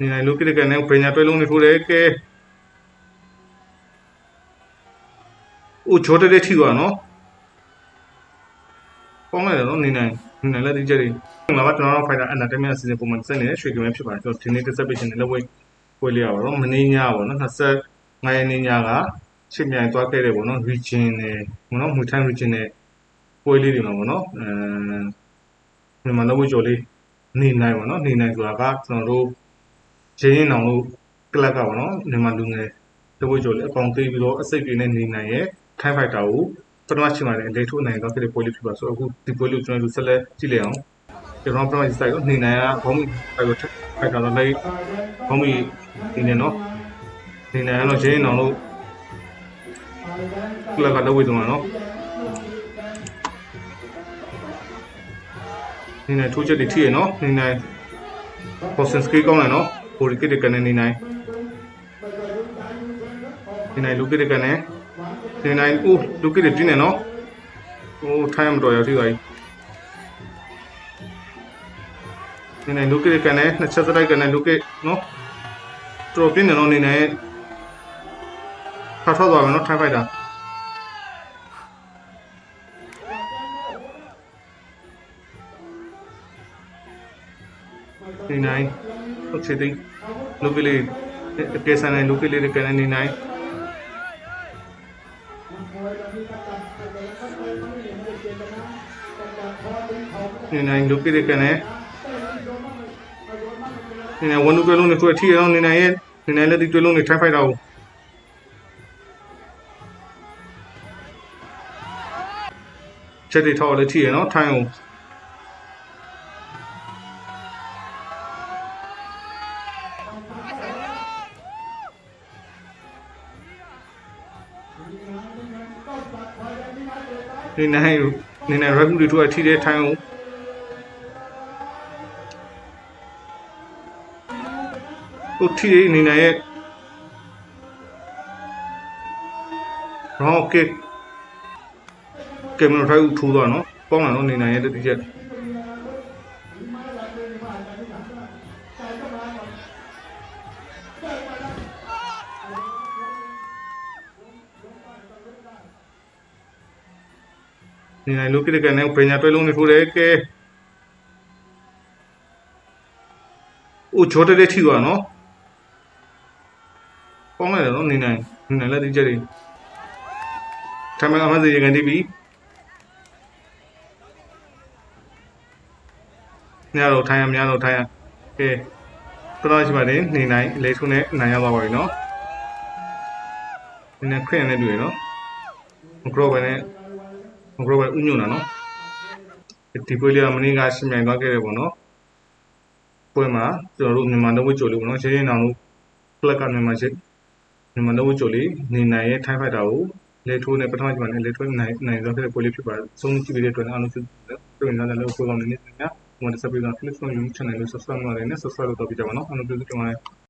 နေနိုင်လို့ကိတကန်နဲ့ပညာတွဲလုံးနေထိုးတယ်ကဲအိုချိုးတဲ့ထိသွားနော်ပေါင်းလိုက်တယ်နော်နေနိုင်နေနိုင်လက်ဒီချက်တွေငါကကျွန်တော်တို့ fighter အနာတမီအစီအစဉ်ပုံမှန်စက်နေတဲ့ရွှေကမဲဖြစ်ပါတယ်ကျွန်တော်ဒီနေ့တက်ဆက်ပေးခြင်းနဲ့လက်ဝဲပွဲလေးရပါတော့မင်းညပါနော်25ရက်နေ့ညကချစ်မြိုင်သွားခဲ့တယ်ပေါ့နော် region နဲ့ပေါ့နော်မူထိုင်း region နဲ့ပွဲလေးတွေမှာပေါ့နော်အဲမြန်မာလက်ဝဲကျော်လေးနေနိုင်ပေါ့နော်နေနိုင်ဆိုတာကကျွန်တော်တို့ ရင်းရင်အောင်လို့ကလပ်ကပေါ့နော်မြန်မာလူငယ်လက်ဝဲကျော်လေးအကောင်သေးပြီးတော့အစိတ်တွေနဲ့နေနိုင်ရဲ့ time fighter ကိုပထမချိန်မှာလည်းလေထုတ်နိုင်တော့ဖြစ်တဲ့ပွဲလေးဖြစ်ပါဆိုတော့အခုဒီပွဲလေးကိုကျွန်တော်တို့ဆက်လက်ကြည့်လိုက်အောင်ကျွန်တော်ပထမစိုက်တော့နေနိုင်ကဘောင်းမီစိုက်ကိုဖိုက်တာတော့လိုက်ဘောင်းမီဒီနေနော်နေနိုင်တော့ရင်းအောင်လို့ကလပ်ကတော့ဝေးတော့မှာနော်နေနိုင်ထိုးချက်တွေထိရနော်နေနိုင် Boston Ski ကောင်းတယ်နော် ပိုရီကစ်ကနေနေနိုင်နေနိုင်လူကစ်ကနေနေနိုင်အိုးလူကစ်တင်းနေနော်ဟိုထိုင်းမတော်ရထိပါကြီးနေနိုင်လူကစ်ကနေနှစ်ချက်စတိုက်ကနေလူကစ်နော်တော်ပြင်းနေတော့နေနိုင်ထားထောက်သွားမယ်နော်ထိုင်းဖိုက်တာနေနိုင် ဟုတ်ချေသိလူကလေးကေဆန်နေလူကလေးကနေနေနိုင်နေနိုင်လူကိရကနေနေနိုင်ဝန်လူ နဲ့တွေ့ထီရအောင်နေနိုင်ရဲ့နေနိုင်လက်ဒီတွဲလုံးနဲ့ထိုင်ဖိုက်တာကိုချက်တွေထောက်လည်းထီရနော်ထိုင်အောင်နေနိုင်နေနိုင်ရက်ကူတွေတွေ့ထီတဲ့ထိုင်အောင်ဟိုထီလေးအနေနဲ့ရဲ့ round kick ကင်မရာထိုက်ဦးထိုးသွားနော်ပေါင်းလာတော့အနေနဲ့ရဲ့တတိချက်နေနိုင်လို့ကိတကန်နဲ့ပညာတွဲလုံးနေထိုးတယ်ကဲအိုချိုးတဲ့ထိသွားနော်ပေါင်းလိုက် တယ်နော်နေနိုင်နေနိုင်လက်ဒီချက်တွေထမအမစီရကန်တီးပြီညတော့ထိုင်ရများတော့ထိုင်ရကဲတော်ရှိပါတယ်နေနိုင်လေထုံးနဲ့နိုင် မကရောပဲနဲ့မကရောပဲဥညွန့်တာနော်ဒီပွဲလေးကမင်းကရှင်းမြိုင်သွားခဲ့တယ်ပေါ့နော်ပွဲမှာကျွန်တော်တို့မြန်မာတော့ဝစ်ကြိုလို့ပေါ့နော်ရှင်းရှင်းအောင်လို့ဖလက်ကမြန်မာရှင်းမြန်မာလုံးဝကြိုလေးနေနိုင်ရဲ့ထိုင်းဖိုက်တာကိုလေထိုးနဲ့ပထမကျမှလည်းလေထိုးနိုင်နိုင်တော့တဲ့ပွဲလေးဖြစ်ပါတယ်။ဆုံးကြည့်ပြီးတဲ့အတွက်အားလုံးပြုပြင်လာတဲ့လို့ပြောကောင်းနေနေတယ်။ဟိုမှာဆက်ပြီးတော့ Philips ရုံး channel လေး subscribe လုပ်ရတယ်နဲ့ subscribe လုပ်တော့ပြကြပါနော်။အားလုံးပြုစုကြပါမယ်။